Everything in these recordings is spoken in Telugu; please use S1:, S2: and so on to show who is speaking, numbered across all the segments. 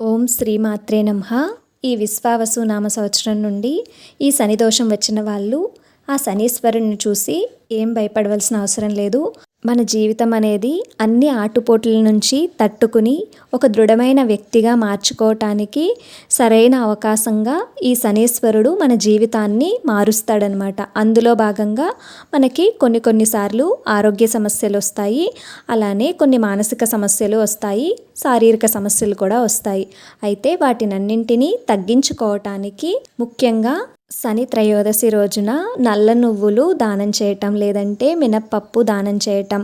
S1: ఓం శ్రీమాత్రే నమ. ఈ విశ్వావసు నామ సంవత్సరం నుండి ఈ శని దోషం వచ్చిన వాళ్ళు ఆ శనీశ్వరుని చూసి ఏం భయపడవలసిన అవసరం లేదు. మన జీవితం అనేది అన్ని ఆటుపోట్ల నుంచి తట్టుకుని ఒక దృఢమైన వ్యక్తిగా మార్చుకోవటానికి సరైన అవకాశంగా ఈ శనీశ్వరుడు మన జీవితాన్ని మారుస్తాడనమాట. అందులో భాగంగా మనకి కొన్ని కొన్నిసార్లు ఆరోగ్య సమస్యలు వస్తాయి. అలానే కొన్ని మానసిక సమస్యలు వస్తాయి. శారీరక సమస్యలు కూడా వస్తాయి. అయితే వాటినన్నింటినీ తగ్గించుకోవటానికి ముఖ్యంగా శని త్రయోదశి రోజున నల్ల నువ్వులు దానం చేయటం లేదంటే మినప్పప్పు దానం చేయటం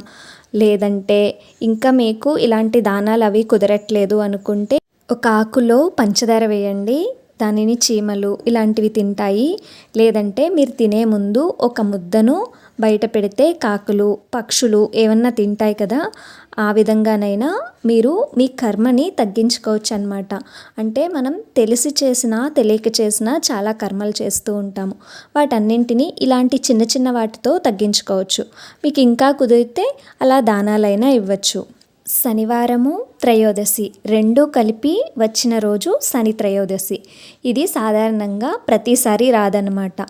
S1: లేదంటే ఇంకా మీకు ఇలాంటి దానాలు అవి కుదరట్లేదు అనుకుంటే ఒక ఆకులో పంచదార వేయండి దానిని చీమలు ఇలాంటివి తింటాయి. లేదంటే మీరు తినే ముందు ఒక ముద్దను బయట పెడితే కాకులు పక్షులు ఏమన్నా తింటాయి కదా ఆ విధంగానైనా మీరు మీ కర్మని తగ్గించుకోవచ్చు అనమాట అంటే మనం తెలిసి చేసినా తెలియక చేసినా చాలా కర్మలు చేస్తూ ఉంటాము. వాటన్నింటినీ ఇలాంటి చిన్న చిన్న వాటితో తగ్గించుకోవచ్చు. మీకు ఇంకా కుదిరితే అలా దానాలైనా ఇవ్వచ్చు. శనివారము త్రయోదశి. రెండూ కలిపి వచ్చిన రోజు శని త్రయోదశి. ఇది సాధారణంగా ప్రతిసారి రాదనమాట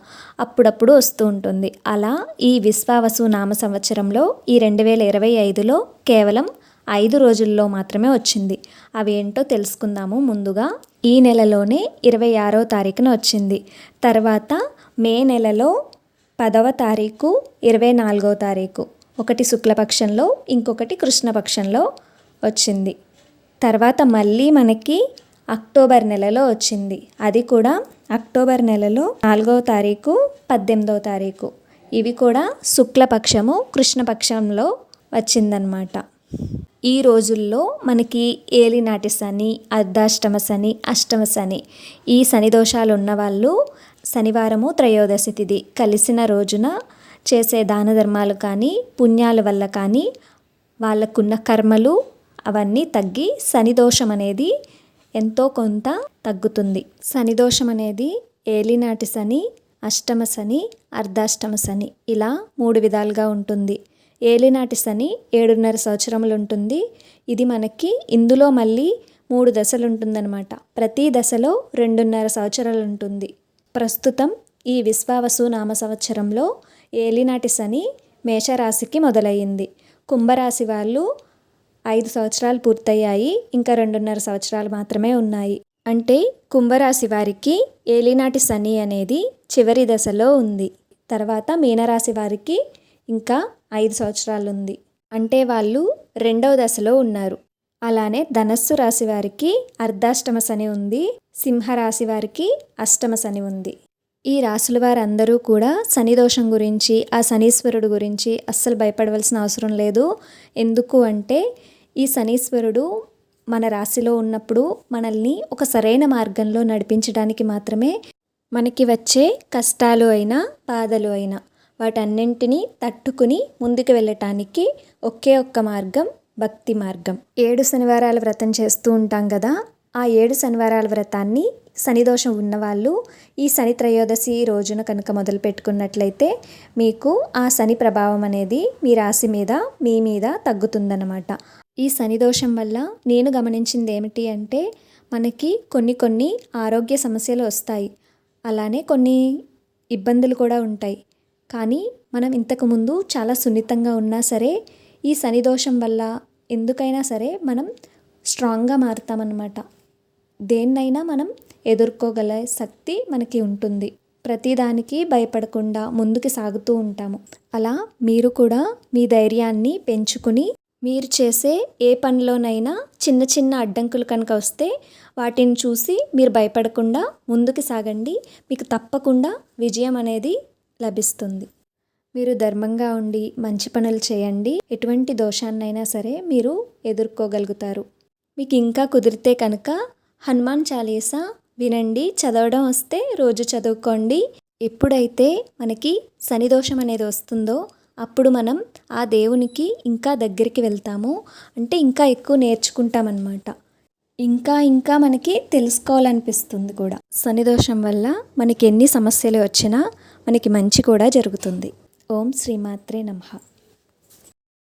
S1: అప్పుడప్పుడు వస్తూ ఉంటుంది. అలా ఈ విశ్వావసు నామ సంవత్సరంలో ఈ రెండు వేల ఇరవై ఐదులో కేవలం ఐదు రోజుల్లో మాత్రమే వచ్చింది. అవి ఏంటో తెలుసుకుందాము ముందుగా. ఈ నెలలోనే ఇరవై ఆరో తారీఖున వచ్చింది. తర్వాత మే నెలలో పదవ తారీఖు ఇరవై నాలుగో తారీఖు. ఒకటి శుక్లపక్షంలో ఇంకొకటి కృష్ణపక్షంలో వచ్చింది. తర్వాత మళ్ళీ మనకి అక్టోబర్ నెలలో వచ్చింది. అది కూడా అక్టోబర్ నెలలో నాలుగవ తారీఖు పద్దెనిమిదవ తారీఖు. ఇవి కూడా శుక్లపక్షము కృష్ణపక్షంలో వచ్చిందనమాట ఈ రోజుల్లో మనకి ఏలినాటి శని అర్ధాష్టమ శని అష్టమ శని ఈ శని దోషాలు ఉన్నవాళ్ళు శనివారము త్రయోదశి తిథి కలిసిన రోజున చేసే దాన ధర్మాలు కానీ పుణ్యాల వల్ల కానీ వాళ్ళకున్న కర్మలు అవన్నీ తగ్గి శనిదోషం అనేది ఎంతో కొంత తగ్గుతుంది. శనిదోషం అనేది ఏలినాటి శని అష్టమ శని అర్ధాష్టమ శని ఇలా మూడు విధాలుగా ఉంటుంది. ఏలినాటి శని ఏడున్నర సంవత్సరములు ఉంటుంది. ఇది మనకి ఇందులో మళ్ళీ మూడు దశలు ఉంటుందన్నమాట. ప్రతి దశలో రెండున్నర సంవత్సరాలు ఉంటుంది. ప్రస్తుతం ఈ విశ్వావసు నామ సంవత్సరంలో ఏలినాటి శని మేషరాశికి మొదలయ్యింది. కుంభరాశి వాళ్ళు ఐదు సంవత్సరాలు పూర్తయ్యాయి. ఇంకా రెండున్నర సంవత్సరాలు మాత్రమే ఉన్నాయి. అంటే కుంభరాశి వారికి ఏలినాటి శని అనేది చివరి దశలో ఉంది. తర్వాత మీనరాశి వారికి ఇంకా ఐదు సంవత్సరాలు ఉంది. అంటే వాళ్ళు రెండవ దశలో ఉన్నారు. అలానే ధనస్సు రాశి వారికి అర్ధాష్టమ శని ఉంది. సింహరాశి వారికి అష్టమ శని ఉంది. ఈ రాసుల వారందరూ కూడా శని దోషం గురించి ఆ శనీశ్వరుడు గురించి అస్సలు భయపడవలసిన అవసరం లేదు. ఎందుకు అంటే ఈ శనీశ్వరుడు మన రాశిలో ఉన్నప్పుడు మనల్ని ఒక సరైన మార్గంలో నడిపించడానికి మాత్రమే మనకి వచ్చే కష్టాలు అయినా బాధలు అయినా వాటన్నింటినీ తట్టుకుని ముందుకు వెళ్ళటానికి ఒకే ఒక్క మార్గం భక్తి మార్గం. ఏడు శనివారాల వ్రతం చేస్తూ ఉంటాం కదా ఆ ఏడు శనివారాల వ్రతాన్ని శనిదోషం ఉన్నవాళ్ళు ఈ శని త్రయోదశి రోజున కనుక మొదలు పెట్టుకున్నట్లయితే మీకు ఆ శని ప్రభావం అనేది మీ రాశి మీద మీ మీద తగ్గుతుందన్నమాట. ఈ శని దోషం వల్ల నేను గమనించింది ఏమిటి అంటే మనకి కొన్ని కొన్ని ఆరోగ్య సమస్యలు వస్తాయి. అలానే కొన్ని ఇబ్బందులు కూడా ఉంటాయి. కానీ మనం ఇంతకుముందు చాలా సున్నితంగా ఉన్నా సరే ఈ శని దోషం వల్ల ఎందుకైనా సరే మనం స్ట్రాంగ్గా మారుతామన్నమాట. దేన్నైనా మనం ఎదుర్కోగల శక్తి మనకి ఉంటుంది. ప్రతిదానికి భయపడకుండా ముందుకు సాగుతూ ఉంటాము. అలా మీరు కూడా మీ ధైర్యాన్ని పెంచుకుని మీరు చేసే ఏ పనిలోనైనా చిన్న చిన్న అడ్డంకులు కనుక వస్తే వాటిని చూసి మీరు భయపడకుండా ముందుకు సాగండి. మీకు తప్పకుండా విజయం అనేది లభిస్తుంది. మీరు ధర్మంగా ఉండి మంచి పనులు చేయండి. ఎటువంటి దోషాన్నైనా సరే మీరు ఎదుర్కోగలుగుతారు. మీకు ఇంకా కుదిరితే కనుక హనుమాన్ చాలీసా వినండి చదవడం వస్తే రోజు చదువుకోండి. ఎప్పుడైతే మనకి శనిదోషం అనేది వస్తుందో అప్పుడు మనం ఆ దేవునికి ఇంకా దగ్గరికి వెళ్తాము. అంటే ఇంకా ఎక్కువ నేర్చుకుంటామన్నమాట. ఇంకా ఇంకా మనకి తెలుసుకోవాలనిపిస్తుంది కూడా. శనిదోషం వల్ల మనకి ఎన్ని సమస్యలు వచ్చినా మనకి మంచి కూడా జరుగుతుంది. ఓం శ్రీమాత్రే నమః.